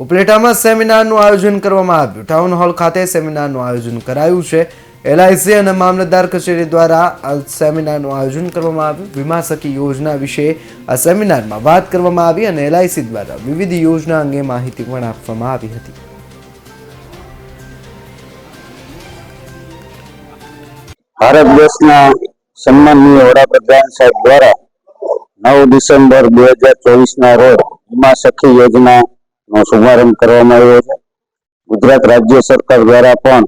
ઉપલેટામાં સેમિનારનું આયોજન કરવામાં આવ્યું. ટાઉન હોલ ખાતે સેમિનારનું આયોજન કરાયું છે. એલઆઈસી અને મામલતદાર કચેરી દ્વારા સેમિનારનું આયોજન કરવામાં આવ્યું. વીમા સખી યોજના વિશે આ સેમિનારમાં વાત કરવામાં આવી અને એલઆઈસી દ્વારા વિવિધ યોજના અંગે માહિતી પણ આપવામાં આવી હતી. ભારત દેશના સન્માનનીય વડાપ્રધાન સાહેબ દ્વારા નવ ડિસેમ્બર બે હજાર ચોવીસના રોજ વીમા સખી યોજના નો શુભારંભ કરવામાં આવ્યો છે. ગુજરાત રાજ્ય સરકાર દ્વારા પણ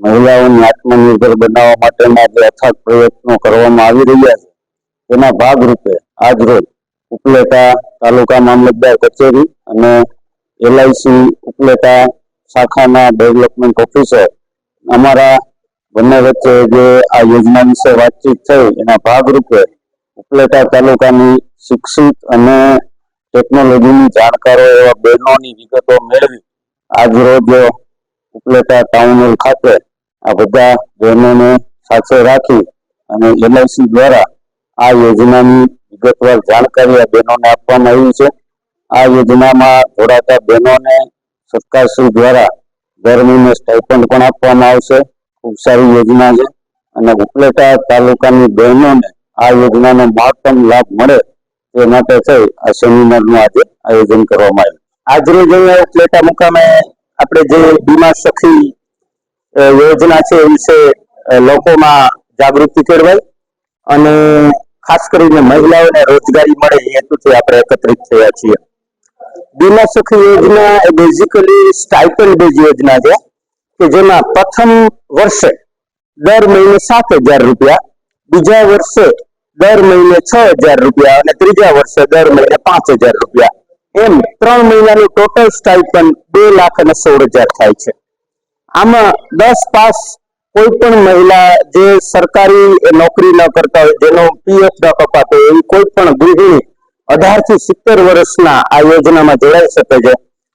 મહિલાઓને આત્મનિર્ભર બનાવવા માટેના જે અથાગ પ્રયત્નો કરવામાં આવી રહ્યા છે, તેના ભાગરૂપે આજરોજ ઉપલેટા તાલુકા મામલતદાર કચેરી અને એલઆઈસી ઉપલેટા શાખાના ડેવલપમેન્ટ ઓફિસર અમારા બંને વચ્ચે જે આ યોજના વિશે વાતચીત થઈ, એના ભાગરૂપે ઉપલેટા તાલુકાની શિક્ષિત અને ટેકનોલોજીની જાણકારો એવા બહેનોની વિગતો મેળવી. આજ રોજ ઉપલેટા ટાઉન હોલ ખાતે આ બધા બહેનોને સાથે રાખી અને એલઆઈસી દ્વારા આ યોજનાની વિગતવાર જાણકારી આ બહેનોને આપવામાં આવી છે. આ યોજનામાં જોડાતા બહેનોને સરકારશ્રી દ્વારા દર સ્ટાઇપન્ડ પણ આપવામાં આવશે. ખૂબ સારી યોજના છે અને ઉપલેટા તાલુકાની બહેનોને આ યોજનાનો મહત્તમ લાભ મળે તે માટે થઈ આ સેમિનારનું આજે આયોજન કરવામાં આવ્યું. આજરોજ ઉપલેટા મુકામે આપણે જે બીમા સખી યોજના છે એ વિશે લોકોમાં જાગૃતિ કેળવાય અને ખાસ કરીને મહિલાઓને રોજગારી મળે એ હેતુથી આપણે એકત્રિત થયા છીએ. બીમા સખી યોજના એ બેઝિકલી સ્ટાઇપન્ડ બેઝ યોજના છે, કે જેમાં પ્રથમ વર્ષે દર મહિને સાત હજાર રૂપિયા, બીજા વર્ષે દર મહિને છ હજાર રૂપિયા અને ત્રીજા વર્ષે દર મહિને પાંચ હજાર રૂપિયા. એમ ત્રણ મહિનાનું ટોટલ સ્ટાઇપન્ડ બે લાખ અને સોળ હજાર થાય છે. આમાં દસ પાસ કોઈ પણ મહિલા જે સરકારી નોકરી ન કરતા હોય, જેનો પીએફ ન કપાતો એવી કોઈ પણ ગૃહિણી અઢારથી સિત્તેર વર્ષના આ યોજનામાં જોડાઈ શકે છે.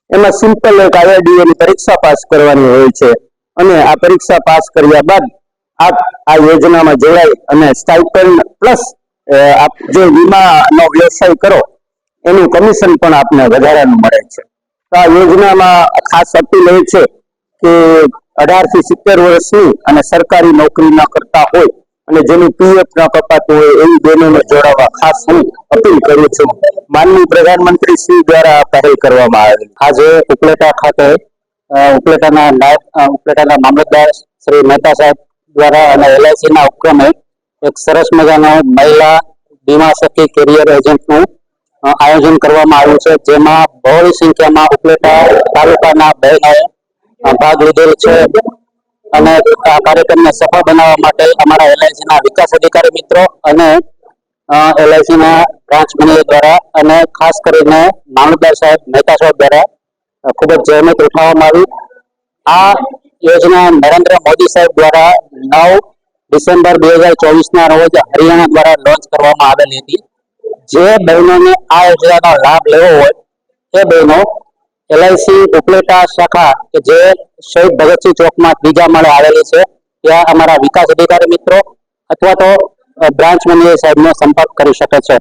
એમાં સિમ્પલ એક IRDA પરીક્ષા પાસ કરવાની હોય છે. અને આ પરીક્ષા પાસ કર્યા બાદ આપ આ યોજનામાં જોડાય અને સ્ટાઇપન્ડ પ્લસ આપ જે વીમાનો વ્યવસાય કરો, એનું કમિશન પણ આપને વધારાનું મળે છે. તો આ યોજનામાં ખાસ અપીલ એ છે કે અઢારથી સિત્તેર વર્ષની અને સરકારી નોકરી ન કરતા હોય અને જેનું પીએફ ન કપાતું હોય, એવી બહેનોને જોડાવા ખાસ હું અપીલ કરું છું. માનનીય પ્રધાનમંત્રી શ્રી દ્વારા પહેલ કરવામાં આવેલી. આજે ઉપલેટા ખાતે ઉપલેટાના ઉપલેટાના મામલતદાર શ્રી મહેતા સાહેબ દ્વારા અને એલઆઈસી ના ઉપક્રમે એક સરસ મજાનો મહિલા બીમા સખી કેરિયર એજન્ટનું આયોજન કરવામાં આવ્યું છે. જેમાં બહોળી સંખ્યામાં ઉપલેટા તાલુકાના બહેનોએ ભાગ લીધેલ છે. અને આ કાર્યક્રમને સફળ બનાવવા માટે અમારા એલઆઈસી ના વિકાસ અધિકારી મિત્રો અને એલઆઈસી ના બ્રાન્ચ મેનેજર દ્વારા અને ખાસ કરીને મામલતદાર સાહેબ, મહેતા સાહેબ દ્વારા ખૂબ જ જહેમત ઉઠાવવામાં આવી. આ યોજના નરેન્દ્ર મોદી સાહેબ દ્વારા નવ ડિસેમ્બર બે હજાર ચોવીસ ના રોજ હરિયાણા દ્વારા લોન્ચ કરવામાં આવેલી હતી. જે બહેનોને આ યોજનાનો લાભ લેવો હોય, એ બહેનો એલઆઈસી ઉપલેટા શાખા કે જે શહીદ ભગતસિંહ ચોકમાં ત્રીજા માળે આવેલી છે, ત્યાં અમારા વિકાસ અધિકારી મિત્રો અથવા તો બ્રાન્ચ મેનેજર સાહેબનો સંપર્ક કરી શકે છે.